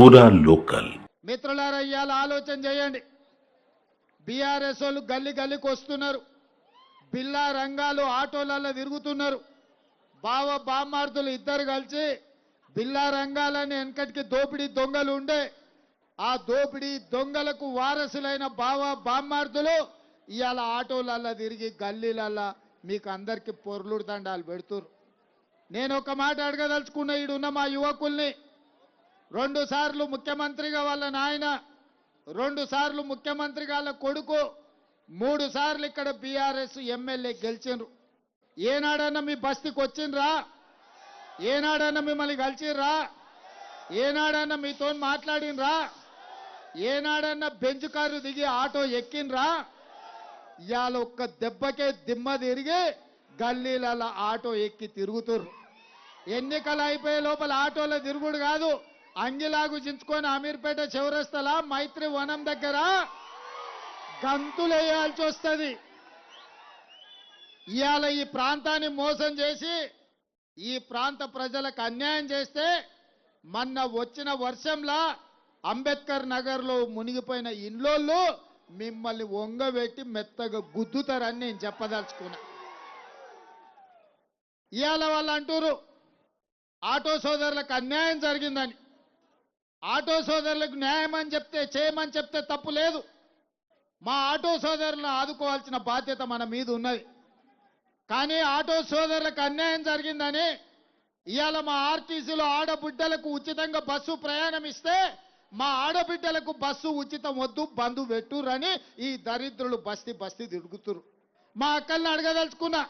పూరా లోకల్. మిత్రులారా ఇవాళ ఆలోచన చేయండి. బీఆర్ఎస్ వాళ్ళు గల్లి గల్లికి వస్తున్నారు. బిల్లా రంగాలు ఆటోలలో తిరుగుతున్నారు. బావ బామ్మార్దులు ఇద్దరు కలిసి బిల్లా రంగాలని వెనకటికి దోపిడీ దొంగలు ఉండే ఆ దోపిడీ దొంగలకు వారసులైన బావ బామ్మార్దులు ఇవాళ ఆటోలల్లో తిరిగి గల్లీలల్లా మీకు అందరికీ పొర్లుడు దండాలు పెడుతురు నేను ఒక మాట అడగదలుచుకున్న ఈడున్న మా యువకుల్ని రెండు సార్లు ముఖ్యమంత్రిగా వాళ్ళ నాయన రెండు సార్లు ముఖ్యమంత్రిగా వాళ్ళ కొడుకు మూడు సార్లు ఇక్కడ బీఆర్ఎస్ ఎమ్మెల్యే గెలిచిండ్రు. ఏనాడన్నా మీ బస్తీకి వచ్చిండ్రా ఏనాడన్నా మిమ్మల్ని కలిసిర్రా ఏనాడన్నా మీతో మాట్లాడినరా ఏనాడన్నా బెంచ్ కారు దిగి ఆటో ఎక్కినరా ఇవాళ ఒక్క దెబ్బకే దిమ్మ తిరిగి గల్లీల ఆటో ఎక్కి తిరుగుతుర్రు. ఎన్నికలు అయిపోయే లోపల ఆటోలో తిరుగుడు కాదు అంగిలాగు చించుకొని అమీర్పేట చివరస్తల మైత్రి వనం దగ్గర గంతులు వేయాల్సి వస్తుంది. ఇవాళ ఈ ప్రాంతాన్ని మోసం చేసి ఈ ప్రాంత ప్రజలకు అన్యాయం చేస్తే మొన్న వచ్చిన వర్షంలా అంబేద్కర్ నగర్లో మునిగిపోయిన ఇండ్లోళ్ళు మిమ్మల్ని వంగబెట్టి మెత్తగా గుద్దుతారని నేను చెప్పదలుచుకున్నా. ఇవాళ వాళ్ళు అంటారు ఆటో సోదరులకు అన్యాయం జరిగిందని. ఆటో సోదరులకు న్యాయం అని చెప్తే చేయమని చెప్తే తప్పు లేదు. మా ఆటో సోదరులను ఆదుకోవాల్సిన బాధ్యత మన మీద ఉన్నది. కానీ ఆటో సోదరులకు అన్యాయం జరిగిందని ఇవాళ మా ఆర్టీసీలో ఆడబిడ్డలకు ఉచితంగా బస్సు ప్రయాణం ఇస్తే మా ఆడబిడ్డలకు బస్సు ఉచితం వద్దు బంధు పెట్టురని ఈ దరిద్రులు బస్తీ బస్తీ తిరుగుతురు మా అక్కల్ని అడగదలుచుకున్నా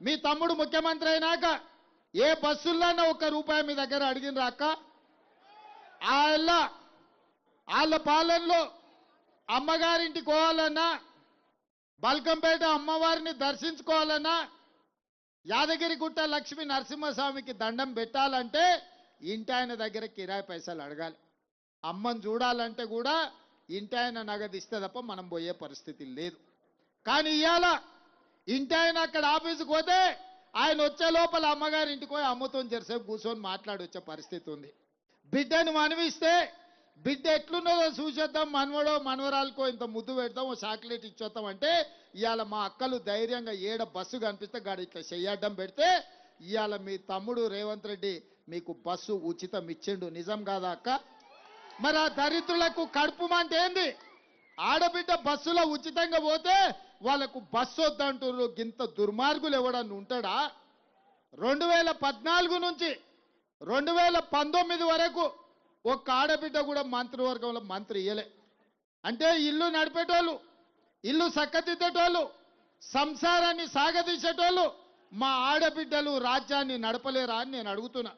మీ తమ్ముడు ముఖ్యమంత్రి అయినాక ఏ బస్సుల్లోనో ఒక్క రూపాయి మీ దగ్గర అడిగినరా అక్క వాళ్ళ వాళ్ళ పాలనలో అమ్మగారింటికి పోవాలన్నా బల్కంపేట అమ్మవారిని దర్శించుకోవాలన్నా యాదగిరిగుట్ట లక్ష్మీ నరసింహస్వామికి దండం పెట్టాలంటే ఇంటి ఆయన దగ్గర కిరాయి పైసలు అడగాలి. అమ్మని చూడాలంటే కూడా ఇంటి ఆయన నగదు ఇస్తే తప్ప మనం పోయే పరిస్థితి లేదు. కానీ ఇవాళ ఇంటి ఆయన అక్కడ ఆఫీసుకు పోతే ఆయన వచ్చే లోపల అమ్మగారి ఇంటికి పోయి అమ్మతో జరసేపు కూర్చొని మాట్లాడొచ్చే పరిస్థితి ఉంది. బిడ్డను మనవిస్తే బిడ్డ ఎట్లున్నదో చూసేద్దాం మనవడో మనవరాలకో ఇంత ముద్దు పెడతాం ఓ చాక్లెట్ ఇచ్చేద్దాం అంటే ఇవాళ మా అక్కలు ధైర్యంగా ఏడ బస్సు కనిపిస్తే గాడి ఇట్లా చెయ్యడ్డం పెడితే ఇవాళ మీ తమ్ముడు రేవంత్ రెడ్డి మీకు బస్సు ఉచితం ఇచ్చిండు. నిజం కాదా అక్క? మరి ఆ దరిద్రులకు కడుపు అంటే ఏంది? ఆడబిడ్డ బస్సులో ఉచితంగా పోతే వాళ్ళకు బస్సు వద్దంటున్నారు గింత దుర్మార్గులు ఎవడన్నా ఉంటాడా? రెండు వేల పద్నాలుగు నుంచి రెండు వేల పంతొమ్మిది వరకు ఒక్క ఆడబిడ్డ కూడా మంత్రివర్గంలో మంత్రి ఇయ్యలే. అంటే ఇల్లు నడిపేటోళ్ళు ఇల్లు చక్కదిద్దేటోళ్ళు సంసారాన్ని సాగదీసేటోళ్ళు మా ఆడబిడ్డలు రాజ్యాన్ని నడపలేరా అని నేను అడుగుతున్నా.